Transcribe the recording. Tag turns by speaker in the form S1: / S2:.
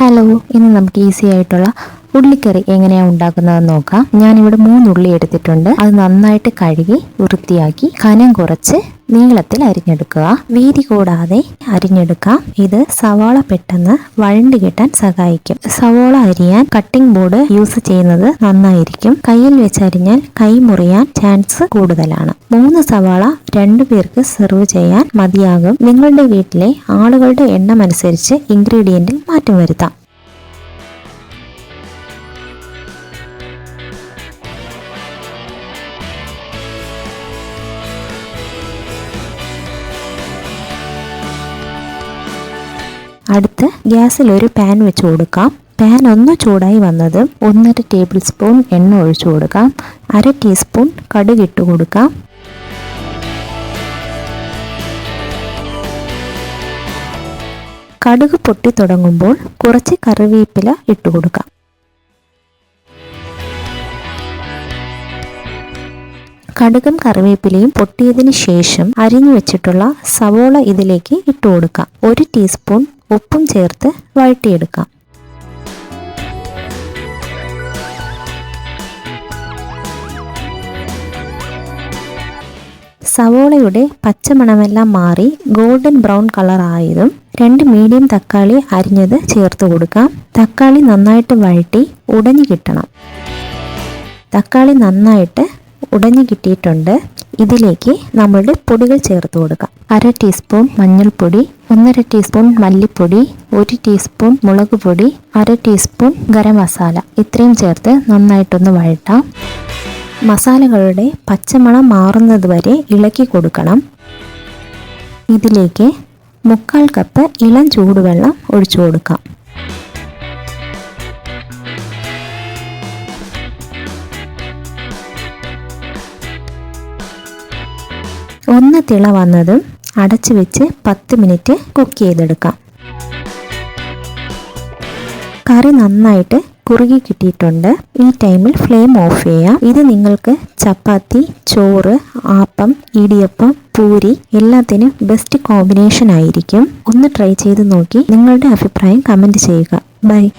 S1: Hello ഇന്ന് നമുക്ക് easy ആയിട്ടുള്ള ഉള്ളിക്കറി എങ്ങനെയാണ് ഉണ്ടാക്കുന്നതെന്ന് നോക്കാം. ഞാനിവിടെ മൂന്ന് ഉള്ളി എടുത്തിട്ടുണ്ട്. അത് നന്നായിട്ട് കഴുകി വൃത്തിയാക്കി കനം കുറച്ച് നീളത്തിൽ അരിഞ്ഞെടുക്കുക. വീതി കൂടാതെ അരിഞ്ഞെടുക്കാം. ഇത് സവാള പെട്ടെന്ന് വഴണ്ടി കിട്ടാൻ സഹായിക്കും. സവാള അരിയാൻ കട്ടിംഗ് ബോർഡ് യൂസ് ചെയ്യുന്നത് നന്നായിരിക്കും. കയ്യിൽ വെച്ച് അരിഞ്ഞാൽ കൈ മുറിയാൻ ചാൻസ് കൂടുതലാണ്. മൂന്ന് സവാള രണ്ടു പേർക്ക് സെർവ് ചെയ്യാൻ മതിയാകും. നിങ്ങളുടെ വീട്ടിലെ ആളുകളുടെ എണ്ണം അനുസരിച്ച് ഇൻഗ്രീഡിയന്റിൽ മാറ്റം വരുത്താം. അടുത്ത് ഗ്യാസിൽ ഒരു പാൻ വെച്ച് കൊടുക്കാം. പാൻ ഒന്ന് ചൂടായി വന്നത് ഒന്നര ടേബിൾ സ്പൂൺ എണ്ണ ഒഴിച്ചു കൊടുക്കാം. അര ടീസ്പൂൺ കടുക് ഇട്ട് കൊടുക്കാം. കടുക് പൊട്ടി തുടങ്ങുമ്പോൾ കുറച്ച് കറിവേപ്പില ഇട്ട് കൊടുക്കാം. കടുകും കറിവേപ്പിലയും പൊട്ടിയതിന് ശേഷം അരിഞ്ഞു വെച്ചിട്ടുള്ള സവോള ഇതിലേക്ക് ഇട്ട് കൊടുക്കാം. ഒരു ടീസ്പൂൺ ഉപ്പും ചേർത്ത് വഴട്ടിയെടുക്കാം സവോളയുടെ പച്ചമണമെല്ലാം മാറി ഗോൾഡൻ ബ്രൗൺ കളർ ആയതും രണ്ട് മീഡിയം തക്കാളി അരിഞ്ഞത് ചേർത്ത് കൊടുക്കാം. തക്കാളി നന്നായിട്ട് വഴട്ടി ഉടഞ്ഞു കിട്ടണം. തക്കാളി നന്നായിട്ട് ഉടഞ്ഞു കിട്ടിയിട്ടുണ്ട്. ഇതിലേക്ക് നമ്മളുടെ പൊടികൾ ചേർത്ത് കൊടുക്കാം. അര ടീസ്പൂൺ മഞ്ഞൾപ്പൊടി ഒന്നര ടീസ്പൂൺ മല്ലിപ്പൊടി ഒരു ടീസ്പൂൺ മുളക് പൊടി അര ടീസ്പൂൺ ഗരം മസാല. ഇത്രയും ചേർത്ത് നന്നായിട്ടൊന്ന് വഴട്ടാം മസാലകളുടെ പച്ചമണം മാറുന്നത് വരെ ഇളക്കി കൊടുക്കണം. ഇതിലേക്ക് മുക്കാൽ കപ്പ് ഇളം ചൂടുവെള്ളം ഒഴിച്ചു കൊടുക്കാം. ഒന്ന് തിള വന്നതും അടച്ചു വെച്ച് പത്ത് മിനിറ്റ് കുക്ക് ചെയ്തെടുക്കാം. കറി നന്നായിട്ട് കുറുകി കിട്ടിയിട്ടുണ്ട്. ഈ ടൈമിൽ ഫ്ലെയിം ഓഫ് ചെയ്യാം. ഇത് നിങ്ങൾക്ക് ചപ്പാത്തി ചോറ് ആപ്പം ഇടിയപ്പം പൂരി എല്ലാത്തിനും ബെസ്റ്റ് കോമ്പിനേഷൻ ആയിരിക്കും. ഒന്ന് ട്രൈ ചെയ്ത് നോക്കി നിങ്ങളുടെ അഭിപ്രായം കമന്റ് ചെയ്യുക. ബൈ.